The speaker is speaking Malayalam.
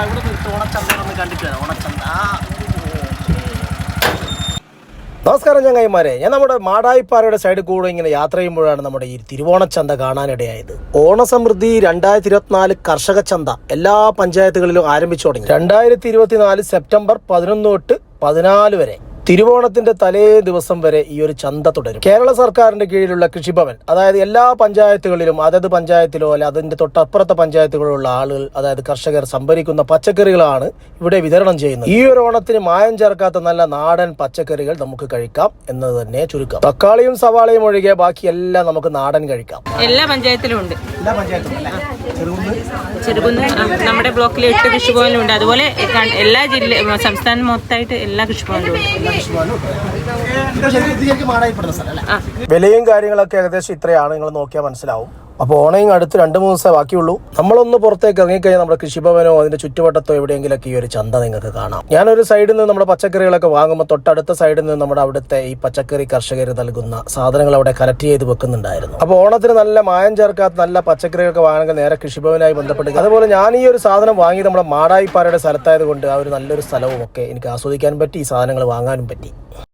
നമുക്ക് അവിടെ നിന്ന് ഓണച്ചന്ത ഒന്ന് കണ്ടിട്ട് വരാം. ഓണച്ചന്ത. നമസ്കാരം ചങ്ങായിമാരെ. ഞാൻ നമ്മുടെ മാടായിപ്പാറയുടെ സൈഡിൽ കൂടെ ഇങ്ങനെ യാത്ര ചെയ്യുമ്പോഴാണ് നമ്മുടെ ഈ തിരുവോണച്ചന്ത കാണാനിടയായത്. ഓണസമൃദ്ധി രണ്ടായിരത്തി ഇരുപത്തിനാല് കർഷക ചന്ത എല്ലാ പഞ്ചായത്തുകളിലും ആരംഭിച്ചു തുടങ്ങി. രണ്ടായിരത്തി ഇരുപത്തിനാല് സെപ്റ്റംബർ പതിനൊന്ന് തൊട്ട് പതിനാല് വരെ. തിരുവോണത്തിന്റെ തലേ ദിവസം വരെ ഈ ഒരു ചന്ത തുടരും. കേരള സർക്കാരിന്റെ കീഴിലുള്ള കൃഷിഭവൻ അതായത് എല്ലാ പഞ്ചായത്തുകളിലും അതത് പഞ്ചായത്തിലോ അല്ല അതിന്റെ തൊട്ടപ്പുറത്തെ പഞ്ചായത്തുകളിലുള്ള ആളുകൾ അതായത് കർഷകർ സംഭരിക്കുന്ന പച്ചക്കറികളാണ് ഇവിടെ വിതരണം ചെയ്യുന്നത്. ഈ ഒരു ഓണത്തിന് മായം ചേർക്കാത്ത നല്ല നാടൻ പച്ചക്കറികൾ നമുക്ക് കഴിക്കാം എന്നത് തന്നെ ചുരുക്കം. തക്കാളിയും സവാളയും ഒഴികെ ബാക്കി എല്ലാം നമുക്ക് നാടൻ കഴിക്കാം. എല്ലാ പഞ്ചായത്തിലും ഉണ്ട്. എല്ലാ പഞ്ചായത്തും ചെറുകുന്ന്? നമ്മുടെ ബ്ലോക്കിലെ എട്ട് കൃഷിഭവനിലുണ്ട് അതുപോലെ എല്ലാ ജില്ല സംസ്ഥാനം മൊത്തമായിട്ട് എല്ലാ കൃഷിഭവനിലും ഉണ്ട്. വിലയും കാര്യങ്ങളൊക്കെ ഏകദേശം ഇത്രയാണ് നിങ്ങൾ നോക്കിയാൽ മനസ്സിലാവും. അപ്പോൾ ഓണയും അടുത്ത് രണ്ട് മൂന്ന് ദിവസമേ ബാക്കിയുള്ളൂ. നമ്മളൊന്ന് പുറത്തേക്ക് ഇറങ്ങിക്കഴിഞ്ഞാൽ നമ്മുടെ കൃഷിഭവനോ അതിന്റെ ചുറ്റുവട്ടത്തോ എവിടെയെങ്കിലൊക്കെ ഈ ഒരു ചന്ത നിങ്ങൾക്ക് കാണാം. ഞാനൊരു സൈഡിൽ നിന്ന് നമ്മുടെ പച്ചക്കറികളൊക്കെ വാങ്ങുമ്പോൾ തൊട്ടടുത്ത സൈഡിൽ നിന്ന് നമ്മുടെ അവിടുത്തെ ഈ പച്ചക്കറി കർഷകർ നൽകുന്ന സാധനങ്ങൾ അവിടെ കലക്ട് ചെയ്ത് വെക്കുന്നുണ്ടായിരുന്നു. അപ്പോൾ ഓണത്തിന് നല്ല മായം ചേർക്കാത്ത നല്ല പച്ചക്കറികളൊക്കെ വാങ്ങുക നേരെ കൃഷിഭവനായി ബന്ധപ്പെട്ട് അതുപോലെ ഞാൻ ഈ ഒരു സാധനം വാങ്ങി നമ്മുടെ മാടായിപ്പാറയുടെ സ്ഥലത്തായത് കൊണ്ട് ആ ഒരു നല്ലൊരു സ്ഥലവും ഒക്കെ എനിക്ക് ആസ്വദിക്കാൻ പറ്റി ഈ സാധനങ്ങൾ വാങ്ങാനും പറ്റി.